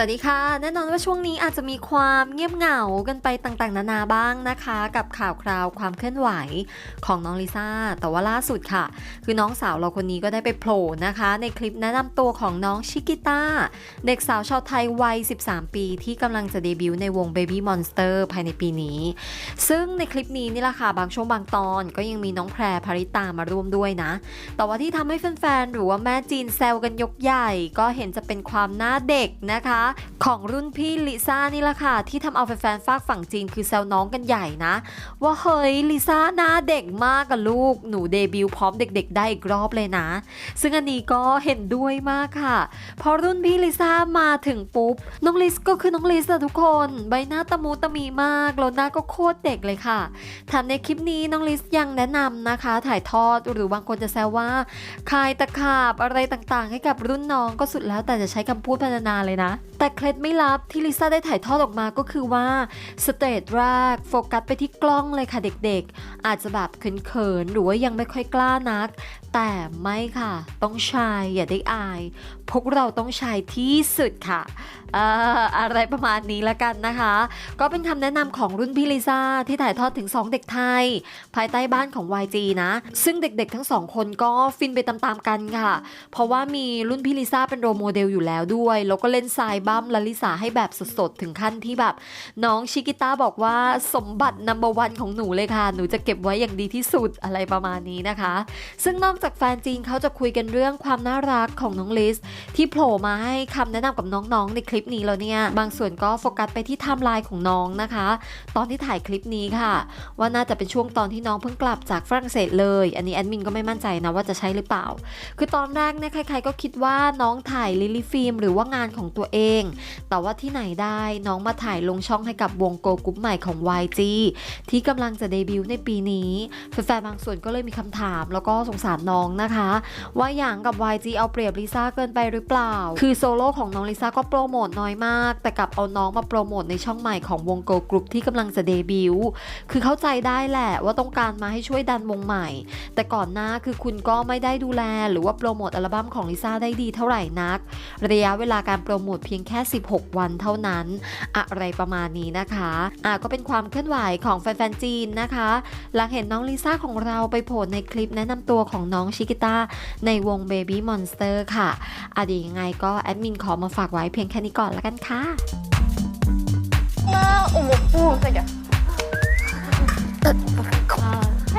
วัสดีค่ะ แน่นอนว่าช่วงนี้อาจจะมีความเงียบเหงากันไปต่างๆ นานาบ้างนะคะ กับข่าวคราวความเคลื่อนไหวของน้องลิซ่า แต่ว่าล่าสุดค่ะ คือน้องสาวเราคนนี้ก็ได้ไปโผล่นะคะ ในคลิปแนะนำตัวของน้องชิกิต้า เด็กสาวชาวไทยวัย 13 ปีที่กำลังจะเดบิวต์ในวง Baby Monster ภายในปีนี้ ซึ่งในคลิปนี้นี่แหละค่ะบางช่วงบางตอนก็ยังมีน้องแพรภริตามาร่วมด้วยนะ แต่ว่าที่ทำให้แฟนๆหรือว่าแม่จีนแซวกันยกใหญ่ ก็เห็นจะเป็นความหน้าเด็กนะคะของรุ่นพี่ลิซ่านี่แหละค่ะ ที่ทำเอาแฟนๆฝากฝั่งจีนคือแซวน้องกันใหญ่นะ ว่าเฮ้ยลิซ่าหน้าเด็กมากกับลูก หนูเดบิวต์พร้อมเด็กๆ ได้อีกรอบเลยนะ ซึ่งอันนี้ก็เห็นด้วยมากค่ะ พอรุ่นพี่ลิซ่ามาถึงปุ๊บ น้องลิสก็คือน้องลิสอะทุกคน ใบหน้าตะมูตะมีมากแล้วหน้าก็โคตรเด็กเลยค่ะแถมในคลิปนี้น้องลิสยังแนะนำนะคะ ถ่ายทอดหรือบางคนจะแซวว่าคายตะขาบอะไรต่างๆ ให้กับรุ่นน้องก็สุดแล้วแต่จะใช้คำพูดพรรณนาเลยนะแต่เคล็ดไม่ลับที่ลิซ่าได้ถ่ายทอดออกมาก็คือว่าสเตจแรกโฟกัสไปที่กล้องเลยค่ะเด็กๆ อาจจะแบบเขินๆหรือว่ายังไม่ค่อยกล้านัก แต่ไม่ค่ะ ต้องชายอย่าได้อาย พวกเราต้องชายที่สุดค่ะเอ่ออะไรประมาณนี้ละกันนะคะ ก็เป็นคำแนะนำของรุ่นพี่ลิซ่าที่ถ่ายทอดถึง 2 เด็กไทย ภายใต้บ้านของ YG นะ ซึ่งเด็กๆทั้งสองคนก็ฟินไปตามๆกันค่ะ เพราะว่ามีรุ่นพี่ลิซ่าเป็นโรโมเดลอยู่แล้วด้วย แล้วก็เล่นทรายบมลลิสาให้แบบสดๆ ถึงขั้นที่แบบ น้องชิกิต้าบอกว่าสมบัตินัมเบอร์วันของหนูเลยค่ะ หนูจะเก็บไว้อย่างดีที่สุดอะไรประมาณนี้นะคะ ซึ่งนอกจากแฟนจีนเขาจะคุยกันเรื่องความน่ารักของน้องลิส ที่โผล่มาให้คำแนะนำกับน้องๆ ในคลิปนี้แล้วเนี่ย บางส่วนก็โฟกัสไปที่ไทม์ไลน์ของน้องนะคะ ตอนที่ถ่ายคลิปนี้ค่ะ ว่าน่าจะเป็นช่วงตอนที่น้องเพิ่งกลับจากฝรั่งเศสเลย อันนี้แอดมินก็ไม่มั่นใจนะว่าจะใช่หรือเปล่า คือตอนแรกเนี่ยใคร ๆ ก็คิดว่าน้องถ่ายลิลลี่ฟิล์มหรือว่างานของตัวเองแต่ว่าที่ไหนได้น้องมาถ่ายลงช่องให้กับวงโกกรุ๊ปใหม่ของ YG ที่กำลังจะเดบิวต์ในปีนี้แฟนๆบางส่วนก็เลยมีคำถาม แล้วก็สงสารน้องนะคะ ว่าอย่างกับ YG เอาเปรียบลิซ่าเกินไปหรือเปล่า คือโซโล่ของน้องลิซ่าก็โปรโมทน้อยมาก แต่กลับเอาน้องมาโปรโมทในช่องใหม่ของวงโกกรุ๊ปที่กำลังจะเดบิวต์คือเข้าใจได้แหละว่าต้องการมาให้ช่วยดันวงใหม่ แต่ก่อนหน้าคือคุณก็ไม่ได้ดูแล หรือว่าโปรโมทอัลบั้มของลิซ่าได้ดีเท่าไหร่นัก ระยะเวลาการโปรโมทเพียงแค่ 16 วันเท่านั้น อะไรประมาณนี้นะคะอ่ะก็เป็นความเคลื่อนไหวของแฟนๆจีนนะคะ หลังเห็นน้องลิซ่าของเราไปโผล่ในคลิปแนะนำตัวของน้องชิกิต้าในวง Baby Monster ค่ะอะเดียวยังไงก็แอดมินขอมาฝากไว้เพียงแค่นี้ก่อนแล้วกันค่ะ 아, 어머, 어,